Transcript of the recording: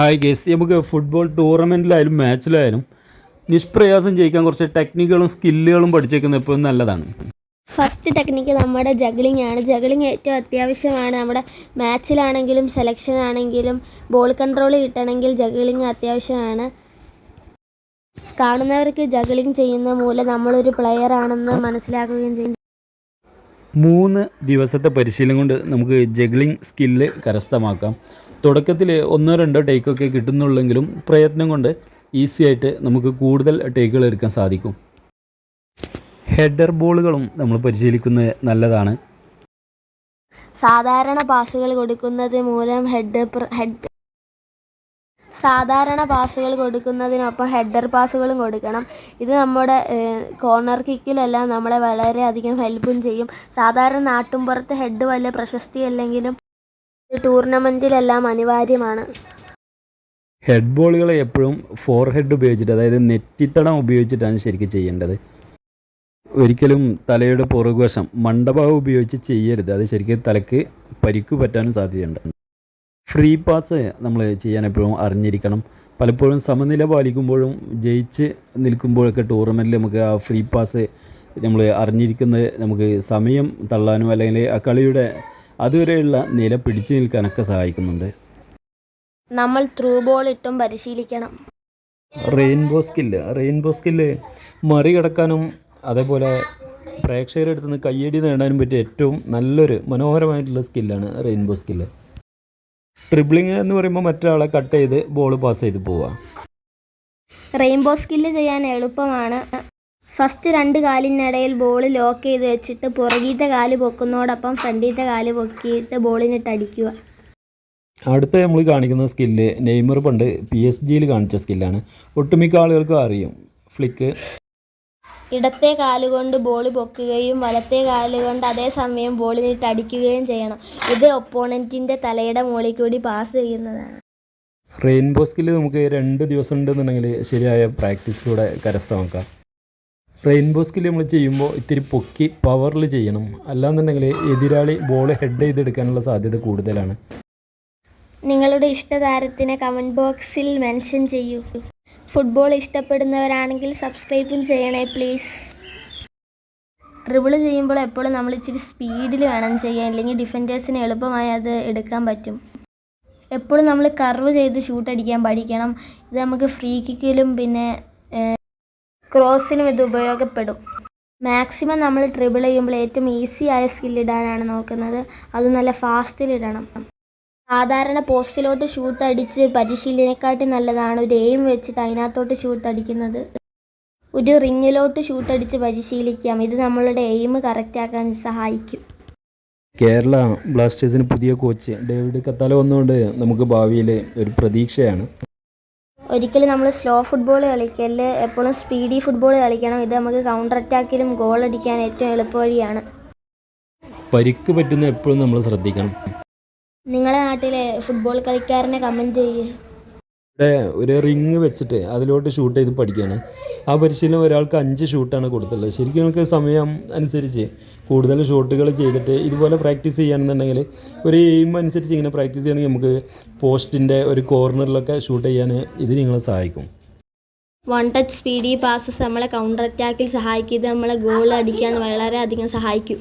Hi guys നമുക്ക് football ടൂർണമെന്റിലായാലും മാച്ചിലായാലും നിഷ്പ്രയാസം ജയിക്കാൻ കുറച്ച് ടെക്നിക്കുകളും സ്കില്ലുകളും പഠിച്ചേക്കുന്നത് എപ്പോഴും നല്ലതാണ്. ഫസ്റ്റ് ടെക്നിക്ക് നമ്മുടെ ജഗ്ലിംഗ് ആണ്. ജഗ്ലിംഗ് ഏറ്റവും അത്യാവശ്യമാണ്. നമ്മുടെ മാച്ചിലാണെങ്കിലും സെലക്ഷൻ ആണെങ്കിലും ബോൾ കൺട്രോൾ കിട്ടണമെങ്കിൽ ജഗ്ലിംഗ് അത്യാവശ്യമാണ്. കാണുന്നവർക്ക് ജഗ്ലിംഗ് ചെയ്യുന്ന മൂലം നമ്മളൊരു പ്ലെയർ ആണെന്ന് മനസ്സിലാക്കുകയും ചെയ്യും. മൂന്ന് ദിവസത്തെ പരിശീലനം കൊണ്ട് നമുക്ക് ജഗ്ലിംഗ് സ്കില്ല് കരസ്ഥമാക്കാം. തുടക്കത്തിൽ ഒന്നോ രണ്ടോ ടേക്കൊക്കെ കിട്ടുന്നുള്ളെങ്കിലും പ്രയത്നം കൊണ്ട് ഈസി ആയിട്ട് നമുക്ക് കൂടുതൽ ടേക്കുകൾ എടുക്കാൻ സാധിക്കും. ഹെഡർ ബോളുകളും നമ്മൾ പരിശീലിക്കുന്നത് നല്ലതാണ്. സാധാരണ പാസുകൾ കൊടുക്കുന്നത് മൂലം ഹെഡ് ഹെഡ് സാധാരണ പാസുകൾ കൊടുക്കുന്നതിനൊപ്പം ഹെഡർ പാസുകളും കൊടുക്കണം. ഇത് നമ്മുടെ കോർണർ കിക്കിലെല്ലാം നമ്മളെ വളരെയധികം ഹെൽപ്പും ചെയ്യും. സാധാരണ നാട്ടുമ്പുറത്ത് ഹെഡ് വലിയ പ്രശസ്തിയല്ലെങ്കിലും ഇത് ടൂർണമെന്റിലെല്ലാം അനിവാര്യമാണ്. ഹെഡ് ബോളുകൾ എപ്പോഴും ഫോർ ഹെഡ് ഉപയോഗിച്ചിട്ട് അതായത് നെറ്റിത്തടം ഉപയോഗിച്ചിട്ടാണ് ശരിക്കും ചെയ്യേണ്ടത്. ഒരിക്കലും തലയുടെ പുറകുവശം മണ്ഡപം ഉപയോഗിച്ച് ചെയ്യരുത്. അത് ശരിക്കും തലക്ക് പരിക്ക് പറ്റാനും സാധ്യതയുണ്ട്. ഫ്രീ പാസ് നമ്മൾ ചെയ്യാൻ എപ്പോഴും അറിഞ്ഞിരിക്കണം. പലപ്പോഴും സമനില പാലിക്കുമ്പോഴും ജയിച്ച് നിൽക്കുമ്പോഴൊക്കെ ടൂർണമെന്റിൽ നമുക്ക് ആ ഫ്രീ പാസ് നമ്മൾ അറിഞ്ഞിരിക്കുന്നത് നമുക്ക് സമയം തള്ളാനും അല്ലെങ്കിൽ ആ കളിയുടെ അതുവരെയുള്ള നില പിടിച്ചു നിൽക്കാനൊക്കെ സഹായിക്കുന്നുണ്ട്. നമ്മൾ ത്രൂ ബോൾ ഇട്ടും പരിശീലിക്കണം. റെയിൻബോ സ്കില്ല് റെയിൻബോ സ്കില്ല് മറികടക്കാനും അതേപോലെ പ്രേക്ഷകരുടെ അടുത്ത് നിന്ന് കയ്യടി നേടാനും പറ്റിയ ഏറ്റവും നല്ലൊരു മനോഹരമായിട്ടുള്ള സ്കില്ലാണ് റെയിൻബോ സ്കില്ല് ട്രിബിളിങ് എന്ന് പറയുമ്പോൾ മറ്റൊരാളെ കട്ട് ചെയ്ത് ബോൾ പാസ് ചെയ്ത് പോവുക. റെയിൻബോ സ്കില്ല് ചെയ്യാൻ എളുപ്പമാണ്. ഫസ്റ്റ് രണ്ട് കാലിനിടയിൽ ബോൾ ലോക്ക് ചെയ്ത് വെച്ചിട്ട് പുറകീത്തെ കാൽ പൊക്കുന്നതോടൊപ്പം ഫ്രണ്ടീത്തെ കാൽ പൊക്കിയിട്ട് ബോളിനിട്ട് അടിക്കുക. അടുത്ത നമ്മൾ കാണിക്കുന്ന സ്കില്ല് നെയ്മർ പണ്ട് പി എസ് ജിയിൽ കാണിച്ച സ്കില്ലാണ് ഒട്ടുമിക്ക ആളുകൾക്കും അറിയും. ഫ്ലിക്ക് ഇടത്തെ കാലുകൊണ്ട് ബോൾ പൊക്കുകയും വലത്തെ കാലുകൊണ്ട് അതേസമയം ബോളിനിട്ട് അടിക്കുകയും ചെയ്യണം. ഇത് ഒപ്പോണന്റിന്റെ തലയുടെ മുകളിൽ കൂടി പാസ് ചെയ്യുന്നതാണ്. റെയിൻബോ സ്കില്ല് നമുക്ക് രണ്ട് ദിവസം ഉണ്ടെന്നുണ്ടെങ്കിൽ ശരിയായ പ്രാക്ടീസിലൂടെ കരസ്ഥമാക്കാം. റെയിൻബോ സ്കില്ല് നമ്മൾ ചെയ്യുമ്പോൾ ഇത്തിരി പൊക്കി പവറിൽ ചെയ്യണം. അല്ലാന്നുണ്ടെങ്കിൽ എതിരാളി ബോൾ ഹെഡ് ചെയ്തെടുക്കാനുള്ള സാധ്യത കൂടുതലാണ്. നിങ്ങളുടെ ഇഷ്ടതാരത്തിനെ കമന്റ് ബോക്സിൽ മെൻഷൻ ചെയ്യൂ. ഫുട്ബോൾ ഇഷ്ടപ്പെടുന്നവരാണെങ്കിൽ സബ്സ്ക്രൈബും ചെയ്യണേ പ്ലീസ് ട്രിബിൾ ചെയ്യുമ്പോൾ എപ്പോഴും നമ്മൾ ഇച്ചിരി സ്പീഡിൽ വേണം ചെയ്യാൻ അല്ലെങ്കിൽ ഡിഫൻഡേഴ്സിന് എളുപ്പമായി അത് എടുക്കാൻ പറ്റും. എപ്പോഴും നമ്മൾ കർവ് ചെയ്ത് ഷൂട്ട് അടിക്കാൻ പഠിക്കണം. ഇത് നമുക്ക് ഫ്രീ കിക്കിലും പിന്നെ ക്രോസിനും ഇത് ഉപയോഗപ്പെടും. മാക്സിമം നമ്മൾ ട്രിബിൾ ചെയ്യുമ്പോൾ ഏറ്റവും ഈസി ആയ സ്കില്ലിടാനാണ് നോക്കുന്നത്. അത് നല്ല ഫാസ്റ്റിൽ ഇടണം. സാധാരണ പോസ്റ്റിലോട്ട് ഷൂട്ട് അടിച്ച് പരിശീലനക്കാട്ടി നല്ലതാണ്. ഒരു എയിം വെച്ചിട്ട് അതിനകത്തോട്ട് ഷൂട്ട് അടിക്കുന്നത്. ഒരു റിങ്ങിലോട്ട് ഷൂട്ട് അടിച്ച് പരിശീലിക്കാം. ഇത് നമ്മളുടെ എയിം കറക്റ്റ് ആക്കാൻ സഹായിക്കും. കേരള ബ്ലാസ്റ്റേഴ്സിന് പുതിയ കോച്ച് ഡേവിഡ് കത്താല വന്നുകൊണ്ട് നമുക്ക് ഭാവിയിൽ ഒരു പ്രതീക്ഷയാണ്. ഒരിക്കലും നമ്മൾ സ്ലോ ഫുട്ബോൾ കളിക്കൽ എപ്പോഴും സ്പീഡി ഫുട്ബോൾ കളിക്കണം. ഇത് നമുക്ക് കൗണ്ടർ അറ്റാക്കിലും ഗോൾ അടിക്കാൻ ഏറ്റവും എളുപ്പവഴിയാണ്. പരിക്ക് പറ്റുന്ന എപ്പോഴും നമ്മൾ ശ്രദ്ധിക്കണം. നിങ്ങളുടെ നാട്ടിലെ ഫുട്ബോൾ കളിക്കാരനെ കമന്റ് ചെയ്യുക ഇവിടെ ഒരു റിങ് വെച്ചിട്ട് അതിലോട്ട് ഷൂട്ട് ചെയ്ത് പഠിക്കുകയാണ്. ആ പരിശീലനം ഒരാൾക്ക് അഞ്ച് ഷൂട്ടാണ് കൊടുത്തുള്ളത്. ശരിക്കും നമുക്ക് സമയം അനുസരിച്ച് കൂടുതൽ ഷോട്ടുകൾ ചെയ്തിട്ട് ഇതുപോലെ പ്രാക്ടീസ് ചെയ്യുകയാണെന്നുണ്ടെങ്കിൽ ഒരു എയിം അനുസരിച്ച് ഇങ്ങനെ പ്രാക്ടീസ് ചെയ്യണമെങ്കിൽ നമുക്ക് പോസ്റ്റിന്റെ ഒരു കോർണറിലൊക്കെ ഷൂട്ട് ചെയ്യാൻ ഇത് നിങ്ങളെ സഹായിക്കും. വൺ ടച്ച് സ്പീഡി പാസസ് നമ്മളെ കൗണ്ടർ അറ്റാക്കിൽ സഹായിക്കും. ഇത് നമ്മളെ ഗോൾ അടിക്കാൻ വളരെയധികം സഹായിക്കും.